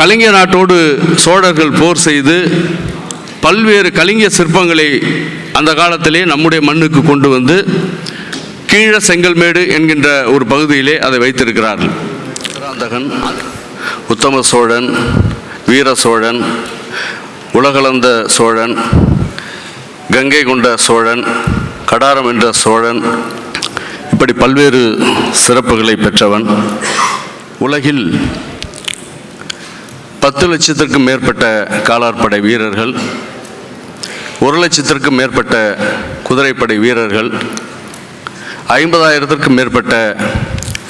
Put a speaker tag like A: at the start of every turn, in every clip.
A: கலிங்க நாட்டோடு சோழர்கள் போர் செய்து பல்வேறு கலிங்க சிற்பங்களை அந்த காலத்திலே நம்முடைய மண்ணுக்கு கொண்டு வந்து கீழ செங்கல்மேடு என்கின்ற ஒரு பகுதியிலே அதை வைத்திருக்கிறார்கள் ராந்தகன் உத்தம சோழன் வீர சோழன் உலகளந்த சோழன் கங்கை கொண்ட சோழன் கடாரம் என்ற சோழன் இப்படி பல்வேறு சிறப்புகளை பெற்றவன் உலகில் பத்து லட்சத்திற்கும் மேற்பட்ட காலாற்படை வீரர்கள் ஒரு லட்சத்திற்கும் மேற்பட்ட குதிரைப்படை வீரர்கள் ஐம்பதாயிரத்திற்கும் மேற்பட்ட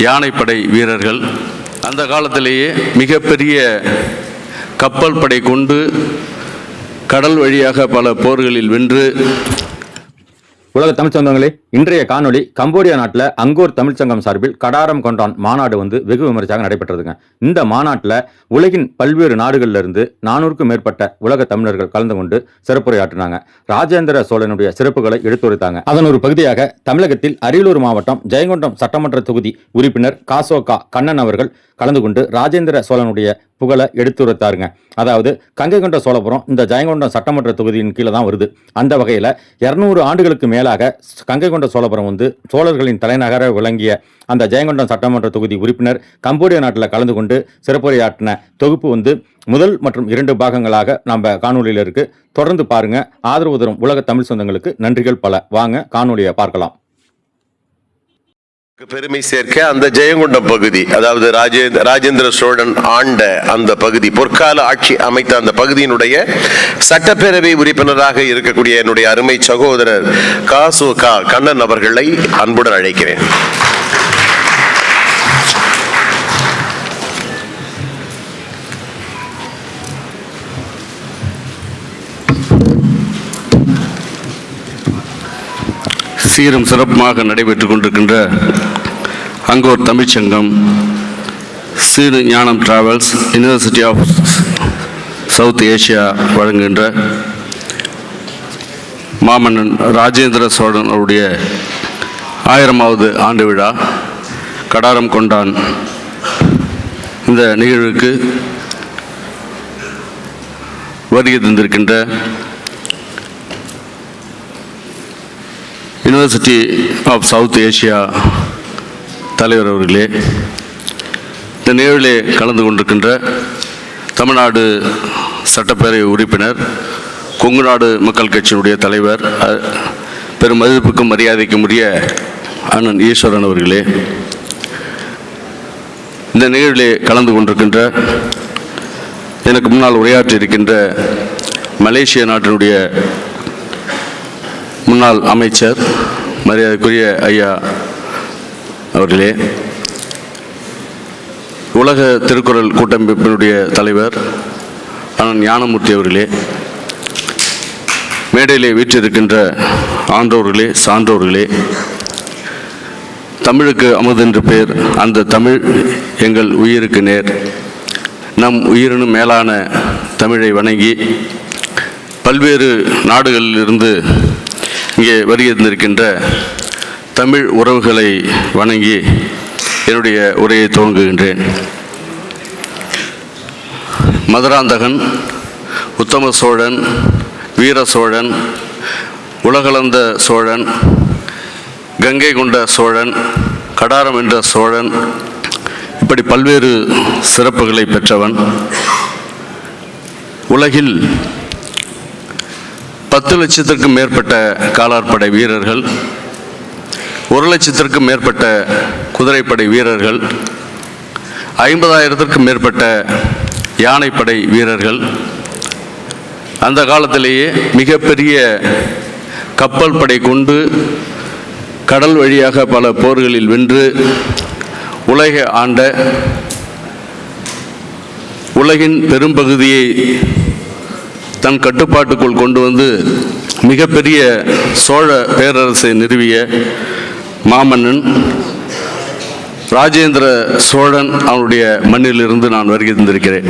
A: யானைப்படை வீரர்கள் அந்த காலத்திலேயே மிகப்பெரிய கப்பல் படை கொண்டு கடல் வழியாக பல போர்களில் வென்று உலக தமிழ் இன்றைய காணொலி கம்போடியா நாட்டில் அங்கோர் தமிழ்ச்சங்கம் சார்பில் கடாரம் கொண்டான் மாநாடு வந்து வெகு விமர்சையாக நடைபெற்றதுங்க இந்த மாநாட்டில் உலகின் பல்வேறு நாடுகளிலிருந்து நானூறுக்கும் மேற்பட்ட உலக தமிழர்கள் கலந்து கொண்டு சிறப்புரையாற்றினாங்க ராஜேந்திர சோழனுடைய சிறப்புகளை எடுத்துரைத்தாங்க அதன் ஒரு பகுதியாக தமிழகத்தில் அரியலூர் மாவட்டம் ஜெயங்கொண்டம் சட்டமன்ற தொகுதி உறுப்பினர் காசோகா கண்ணன் அவர்கள் கலந்து கொண்டு ராஜேந்திர சோழனுடைய புகழை எடுத்துரைத்தாருங்க அதாவது கங்கை கொண்ட சோழபுரம் இந்த ஜெயங்கொண்டம் சட்டமன்ற தொகுதியின் கீழே தான் வருது அந்த வகையில் இரநூறு ஆண்டுகளுக்கு மேலாக கங்கை ஜெயங்கொண்ட சோழபுரம் வந்து சோழர்களின் தலைநகர விளங்கிய அந்த ஜெயங்கொண்டம் சட்டமன்ற தொகுதி உறுப்பினர் கம்போடியா நாட்டில் கலந்து கொண்டு சிறப்புரையாற்றின தொகுப்பு வந்து முதல் மற்றும் இரண்டு பாகங்களாக நம்ம காணொலியில் இருக்குது தொடர்ந்து பாருங்கள் ஆதரவு தரும் உலக தமிழ் சொந்தங்களுக்கு நன்றிகள் பல வாங்க காணொலியை பார்க்கலாம் பெருமை சேர்க்க அந்த ஜெயங்கொண்டம் பகுதி அதாவது ராஜேந்திர ராஜேந்திர சோழன் ஆண்ட அந்த பகுதி பொற்கால ஆட்சி அமைத்த அந்த பகுதியினுடைய சட்டப்பேரவை உறுப்பினராக இருக்கக்கூடிய என்னுடைய அருமை சகோதரர் காசு கா கண்ணன் அவர்களை அன்புடன் அழைக்கிறேன் சீரும் சிறப்புமாக நடைபெற்று கொண்டிருக்கின்ற Angkor Tamil Sangam Seeru Gnanam travels university of south Asia வழங்குகின்ற மாமன்னன் ராஜேந்திர சோழன் அவருடைய ஆயிரமாவது ஆண்டு விழா கடாரம் கொண்டான் இந்த நிகழ்வுக்கு வருகை தந்திருக்கின்ற யூனிவர்சிட்டி ஆஃப் சவுத் ஏஷியா தலைவர் அவர்களே இந்த நிகழ்விலே கலந்து கொண்டிருக்கின்ற தமிழ்நாடு சட்டப்பேரவை உறுப்பினர் கொங்குநாடு மக்கள் கட்சியினுடைய தலைவர் பெரும் மதிப்புக்கும் மரியாதைக்கும் உரிய அண்ணன் ஈஸ்வரன் அவர்களே இந்த நிகழ்விலே கலந்து கொண்டிருக்கின்ற எனக்கு முன்னால் உரையாற்றி இருக்கின்ற மலேசிய நாட்டினுடைய முன்னாள் அமைச்சர் மரியாதைக்குரிய ஐயா அவர்களே உலக திருக்குறள் கூட்டமைப்பினுடைய தலைவர் அண்ணன் ஞானமூர்த்தி அவர்களே மேடையிலே வீற்றிருக்கின்ற ஆன்றோர்களே சான்றோர்களே தமிழுக்கு அமுதென்று பேர் அந்த தமிழ் எங்கள் உயிருக்கு நேர் நம் உயிரினும் மேலான தமிழை வணங்கி பல்வேறு நாடுகளிலிருந்து இங்கே வருகின்றிருக்கின்ற தமிழ் உறவுகளை வணங்கி என்னுடைய உரையை துவங்குகின்றேன் மதுராந்தகன் உத்தம சோழன் வீர சோழன் உலகளந்த சோழன் கங்கை கொண்ட சோழன் கடாரம் என்ற சோழன் இப்படி பல்வேறு சிறப்புகளை பெற்றவன் உலகில் பத்து லட்சத்திற்கும் மேற்பட்ட காலாற்படை வீரர்கள் ஒரு லட்சத்திற்கும் மேற்பட்ட குதிரைப்படை வீரர்கள் ஐம்பதாயிரத்திற்கும் மேற்பட்ட யானைப்படை வீரர்கள் அந்த காலத்திலேயே மிகப்பெரிய கப்பல் படை கொண்டு கடல் வழியாக பல போர்களில் வென்று உலக ஆண்ட உலகின் பெரும்பகுதியை தன் கட்டுப்பாட்டுக்குள் கொண்டு வந்து மிகப்பெரிய சோழ பேரரசை நிறுவிய மாமன்னன் ராஜேந்திர சோழன் அவனுடைய மண்ணிலிருந்து நான் வருகை தந்திருக்கிறேன்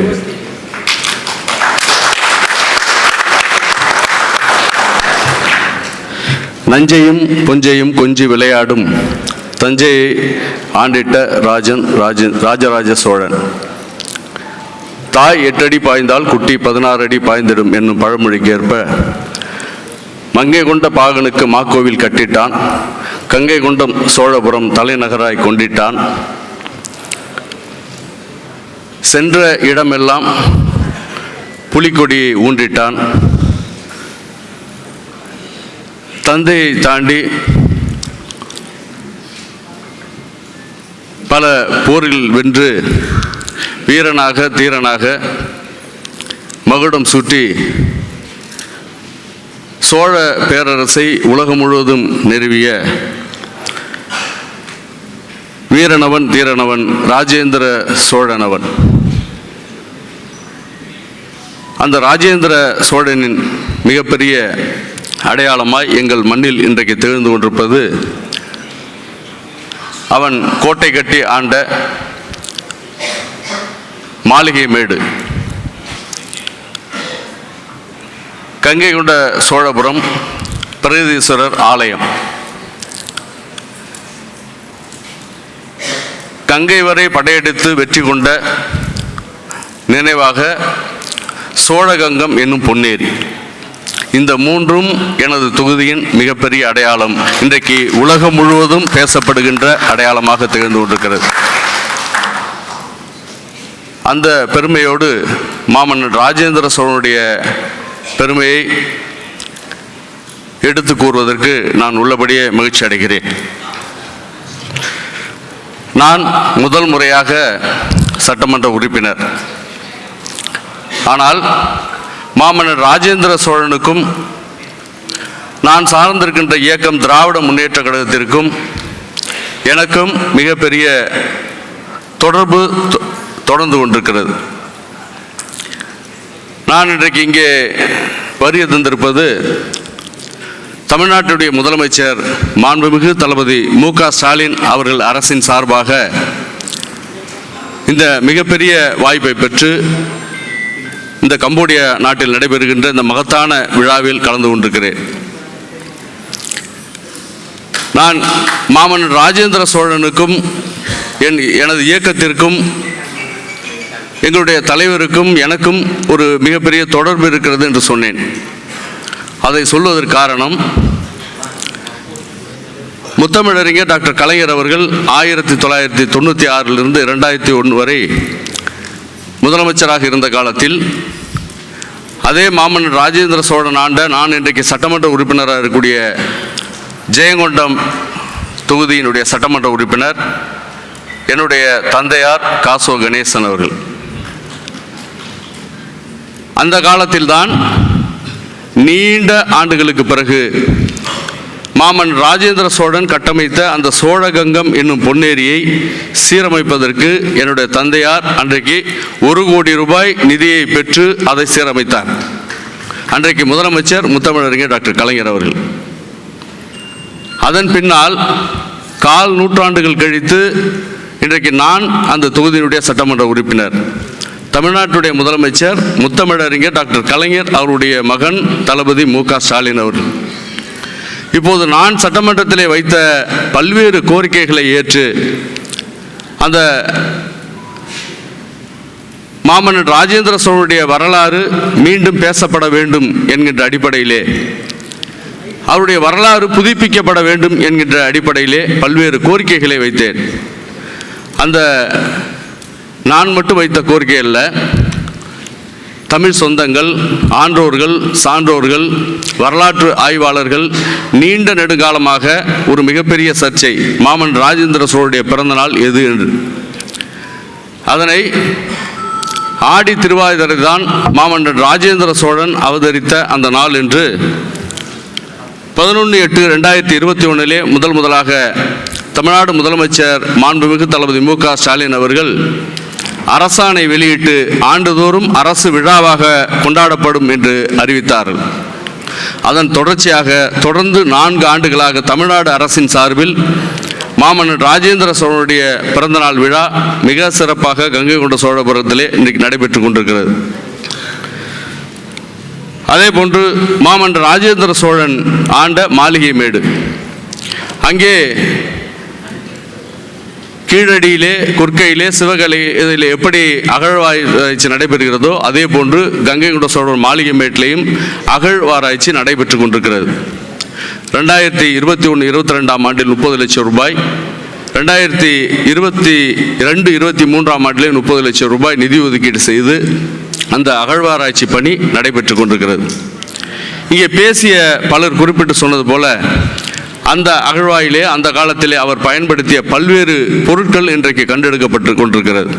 A: நஞ்சையும் பொஞ்சையும் கொஞ்சி விளையாடும் தஞ்சையை ஆண்டிட்ட ராஜன் ராஜ ராஜராஜ சோழன் தாய் எட்டடி பாய்ந்தால் குட்டி பதினாறு அடி பாய்ந்திடும் என்னும் பழமொழிக்கு ஏற்ப மங்கை கொண்ட பாகனுக்கு மாக்கோவில் கட்டிட்டான் கங்கை கொண்டம் சோழபுரம் தலைநகராய் கொண்டிட்டான் சென்ற இடமெல்லாம் புலிக்கொடியை ஊன்றிட்டான் தந்தையை தாண்டி பல போரில் வென்று வீரனாக தீரனாக மகுடம் சுட்டி சோழ பேரரசை உலகம் முழுவதும் நிறுவிய வீரனவன் தீரனவன் ராஜேந்திர சோழனவன் அந்த ராஜேந்திர சோழனின் மிகப்பெரிய அடையாளமாய் எங்கள் மண்ணில் இன்றைக்கு தெரிந்து கொண்டிருப்பது அவன் கோட்டை கட்டி ஆண்ட மாளிகை மேடு கங்கை கொண்ட சோழபுரம் பிரகதீஸ்வரர் ஆலயம் கங்கை வரை படையெடுத்து வெற்றி கொண்ட நினைவாக சோழகங்கம் என்னும் பொன்னேரி இந்த மூன்றும் எனது தொகுதியின் மிகப்பெரிய அடையாளம் இன்றைக்கு உலகம் முழுவதும் பேசப்படுகின்ற அடையாளமாக திகழ்ந்து கொண்டிருக்கிறது அந்த பெருமையோடு மாமன்னன் ராஜேந்திர சோழனுடைய பெருமையை எடுத்து கூறுவதற்கு நான் உள்ளபடியே மகிழ்ச்சி அடைகிறேன் நான் முதல் முறையாக சட்டமன்ற உறுப்பினர் ஆனால் மாமன்னர் ராஜேந்திர சோழனுக்கும் நான் சார்ந்திருக்கின்ற இயக்கம் திராவிட முன்னேற்ற கழகத்திற்கும் எனக்கும் மிகப்பெரிய தொடர்பு தொடர்ந்து கொண்டிருக்கிறது நான் இன்றைக்கு இங்கே வரிய தந்திருப்பது தமிழ்நாட்டுடைய முதலமைச்சர் மாண்புமிகு தளபதி மு க ஸ்டாலின் அவர்கள் அரசின் சார்பாக இந்த மிகப்பெரிய வாய்ப்பை பெற்று இந்த கம்போடிய நாட்டில் நடைபெறுகின்ற இந்த மகத்தான விழாவில் கலந்து கொண்டிருக்கிறேன் நான் மாமன் ராஜேந்திர சோழனுக்கும் என் எனது இயக்கத்திற்கும் எங்களுடைய தலைவருக்கும் எனக்கும் ஒரு மிகப்பெரிய தொடர்பு இருக்கிறது என்று சொன்னேன் அதை சொல்வதற்கு காரணம் முத்தமிழறிஞர் டாக்டர் கலைஞர் அவர்கள் ஆயிரத்தி தொள்ளாயிரத்தி தொண்ணூற்றி ஆறிலிருந்து இரண்டாயிரத்தி ஒன்று வரை முதலமைச்சராக இருந்த காலத்தில் அதே மாமன் ராஜேந்திர சோழன் ஆண்ட நான் இன்றைக்கு சட்டமன்ற உறுப்பினராக இருக்கக்கூடிய ஜெயங்கொண்டம் தொகுதியினுடைய சட்டமன்ற உறுப்பினர் என்னுடைய தந்தையார் காசோ கணேசன் அவர்கள் அந்த காலத்தில் தான் நீண்ட ஆண்டுகளுக்கு பிறகு மாமன் ராஜேந்திர சோழன் கட்டமைத்த அந்த சோழகங்கம் என்னும் பொன்னேரியை சீரமைப்பதற்கு என்னுடைய தந்தையார் அன்றைக்கு ஒரு கோடி ரூபாய் நிதியை பெற்று அதை சீரமைத்தார் அன்றைக்கு முதலமைச்சர் முத்தமிழறிஞர் டாக்டர் கலைஞர் அவர்கள் அதன் பின்னால் கால் நூற்றாண்டுகள் கழித்து இன்றைக்கு நான் அந்த தொகுதியினுடைய சட்டமன்ற உறுப்பினர் தமிழ்நாட்டுடைய முதலமைச்சர் முத்தமிழறிஞர் டாக்டர் கலைஞர் அவருடைய மகன் தளபதி மு க ஸ்டாலின் அவர்கள் இப்போது நான் சட்டமன்றத்திலே வைத்த பல்வேறு கோரிக்கைகளை ஏற்று அந்த மாமன்னன் ராஜேந்திர சோழனுடைய வரலாறு மீண்டும் பேசப்பட வேண்டும் என்கின்ற அடிப்படையிலே அவருடைய வரலாறு புதுப்பிக்கப்பட வேண்டும் என்கின்ற அடிப்படையிலே பல்வேறு கோரிக்கைகளை வைத்தேன் அந்த நான் மட்டும் வைத்த கோரிக்கை அல்ல தமிழ் சொந்தங்கள் ஆன்றோர்கள் சான்றோர்கள் வரலாற்று ஆய்வாளர்கள் நீண்ட நெடுங்காலமாக ஒரு மிகப்பெரிய சர்ச்சை மாமன் ராஜேந்திர சோழருடைய பிறந்தநாள் எது என்று அதனை ஆடி திருவாதிரை தான் மாமன்னன் ராஜேந்திர சோழன் அவதரித்த அந்த நாள் என்று பதினொன்று எட்டு ரெண்டாயிரத்தி இருபத்தி ஒன்றிலே முதல் முதலாக தமிழ்நாடு முதலமைச்சர் மாண்புமிகு தளபதி மு ஸ்டாலின் அவர்கள் அரசாணை வெளியிட்டு ஆண்டுதோறும் அரசு விழாவாக கொண்டாடப்படும் என்று அறிவித்தார்கள் அதன் தொடர்ச்சியாக தொடர்ந்து நான்கு ஆண்டுகளாக தமிழ்நாடு அரசின் சார்பில் மாமன்னன் ராஜேந்திர சோழனுடைய பிறந்தநாள் விழா மிக சிறப்பாக கங்கை கொண்ட சோழபுரத்திலே இன்றைக்கு நடைபெற்று கொண்டிருக்கிறது அதே போன்று மாமன்னர் ராஜேந்திர சோழன் ஆண்ட மாளிகை மேடு அங்கே கீழடியிலே குர்க்கையிலே சிவகலை இதில் எப்படி அகழ்வாராய்ச்சி நடைபெறுகிறதோ அதே போன்று கங்கை கொண்ட சோழர் மாளிகை மேட்டிலையும் அகழ்வாராய்ச்சி நடைபெற்று கொண்டிருக்கிறது ரெண்டாயிரத்தி இருபத்தி ஒன்று இருபத்தி ரெண்டாம் ஆண்டில் முப்பது லட்சம் ரூபாய் ரெண்டாயிரத்தி இருபத்தி ரெண்டு இருபத்தி மூன்றாம் ஆண்டிலே முப்பது லட்சம் ரூபாய் நிதி ஒதுக்கீடு செய்து அந்த அகழ்வாராய்ச்சி பணி நடைபெற்று கொண்டிருக்கிறது இங்கே பேசிய பலர் குறிப்பிட்டு சொன்னது போல அந்த அகழ்வாயிலே அந்த காலத்திலே அவர் பயன்படுத்திய பல்வேறு பொருட்கள் இன்றைக்கு கண்டெடுக்கப்பட்டு கொண்டிருக்கிறது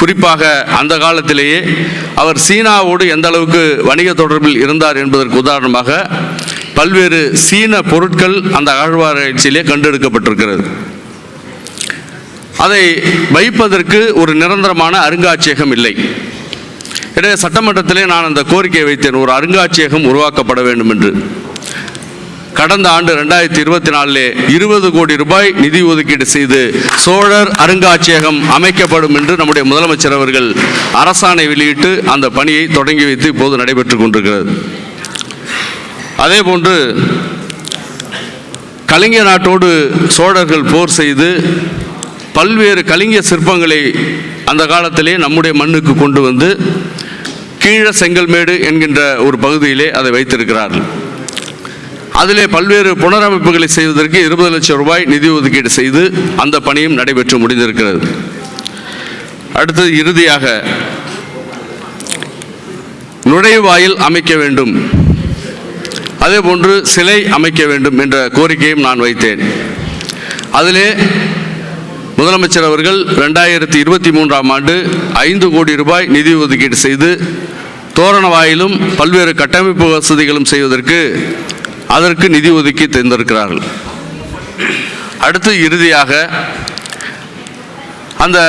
A: குறிப்பாக அந்த காலத்திலேயே அவர் சீனாவோடு எந்த அளவுக்கு வணிக தொடர்பில் இருந்தார் என்பதற்கு உதாரணமாக பல்வேறு சீன பொருட்கள் அந்த அகழ்வாராய்ச்சியிலே கண்டெடுக்கப்பட்டிருக்கிறது அதை வைப்பதற்கு ஒரு நிரந்தரமான அருங்காட்சியகம் இல்லை எனவே சட்டமன்றத்திலே நான் அந்த கோரிக்கையை வைத்தேன் ஒரு அருங்காட்சியகம் உருவாக்கப்பட வேண்டும் என்று கடந்த ஆண்டு ரெண்டாயிரத்தி இருபத்தி நாலிலே இருபது கோடி ரூபாய் நிதி ஒதுக்கீடு செய்து சோழர் அருங்காட்சியகம் அமைக்கப்படும் என்று நம்முடைய முதலமைச்சர் அவர்கள் அரசாணை வெளியிட்டு அந்த பணியை தொடங்கி வைத்து இப்போது நடைபெற்றுக் கொண்டிருக்கிறது அதே போன்று கலிங்க நாட்டோடு சோழர்கள் போர் செய்து பல்வேறு கலிங்க சிற்பங்களை அந்த காலத்திலே நம்முடைய மண்ணுக்கு கொண்டு வந்து கீழ செங்கல்மேடு என்கின்ற ஒரு பகுதியிலே அதை வைத்திருக்கிறார்கள் அதிலே பல்வேறு புனரமைப்புகளை செய்வதற்கு இருபது லட்சம் ரூபாய் நிதி ஒதுக்கீடு செய்து அந்த பணியும் நடைபெற்று முடிந்திருக்கிறது அடுத்தது இறுதியாக நுழைவாயில் அமைக்க வேண்டும் அதே போன்று சிலை அமைக்க வேண்டும் என்ற கோரிக்கையும் நான் வைத்தேன் அதிலே முதலமைச்சர் அவர்கள் ரெண்டாயிரத்தி இருபத்தி மூன்றாம் ஆண்டு ஐந்து கோடி ரூபாய் நிதி ஒதுக்கீடு செய்து தோரண வாயிலும் பல்வேறு கட்டமைப்பு வசதிகளும் செய்வதற்கு அதற்கு நிதி ஒதுக்கி தந்திருக்கிறார்கள் அடுத்து இறுதியாக அந்த